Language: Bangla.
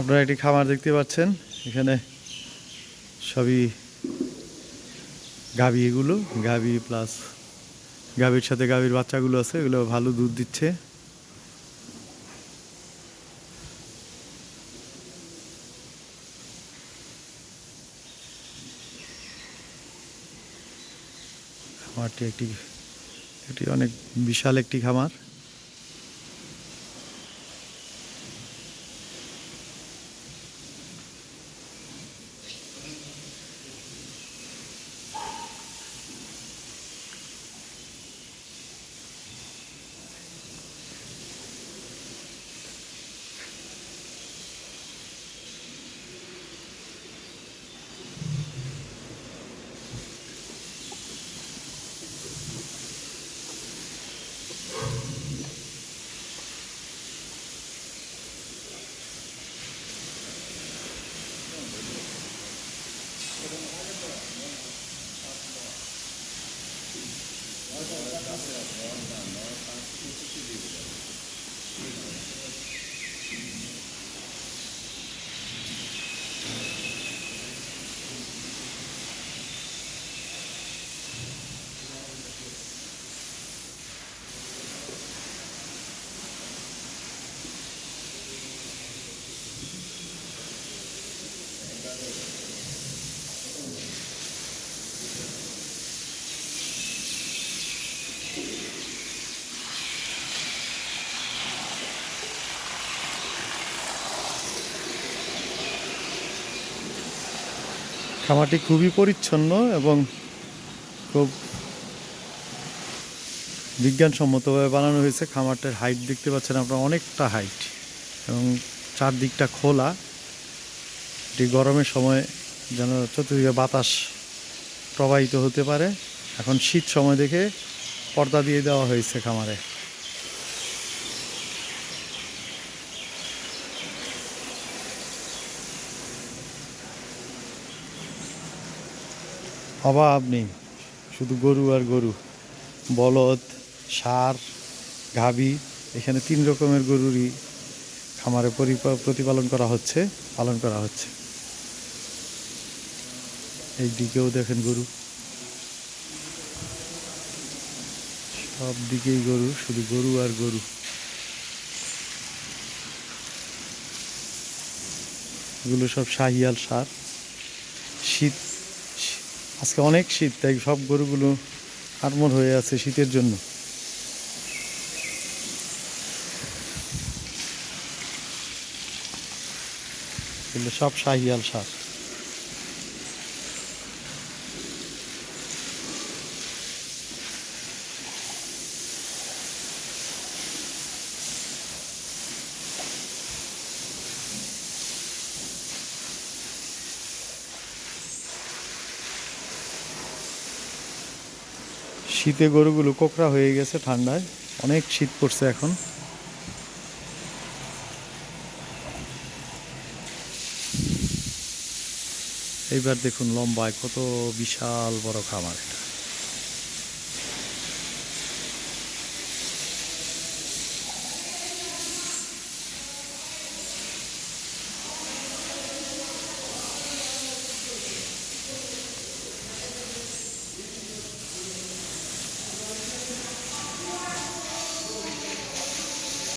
আপনারা একটি খামার দেখতে পাচ্ছেন। এখানে সবই গাভি এগুলো, গাভি প্লাস গাভীর সাথে গাভীর বাচ্চাগুলো আছে, এগুলো ভালো দুধ দিচ্ছে। খামারটি একটি এটি অনেক বিশাল একটি খামার। খামারটি খুবই পরিচ্ছন্ন এবং খুব বিজ্ঞানসম্মতভাবে বানানো হয়েছে। খামারটার হাইট দেখতে পাচ্ছেন আপনারা, অনেকটা হাইট এবং চারদিকটা খোলা। এটি গরমের সময় যেন চতুর্দিকে বাতাস প্রবাহিত হতে পারে। এখন শীত সময় দেখে পর্দা দিয়ে দেওয়া হয়েছে খামারে। অভাব নেই। শুধু গরু আর গরু। বলদ ষাঁড় গাভী, এখানে তিন রকমের গরুরই খামারে প্রতিপালন করা হচ্ছে, পালন করা হচ্ছে। এই দিকেও দেখেন গরু। সব দিকেই গরু, শুধু গরু আর গরু। এগুলো সব শাহিয়াল সার। শীত আজকে অনেক শীত তাই সব গরুগুলো আটমর হয়ে আছে শীতের জন্য। সব শাহিয়াল সার। শীতে গরুগুলো কোকড়া হয়ে গেছে ঠান্ডায়। অনেক শীত পড়ছে এখন। এইবার দেখুন লম্বায় কত বিশাল বড় খামার এটা।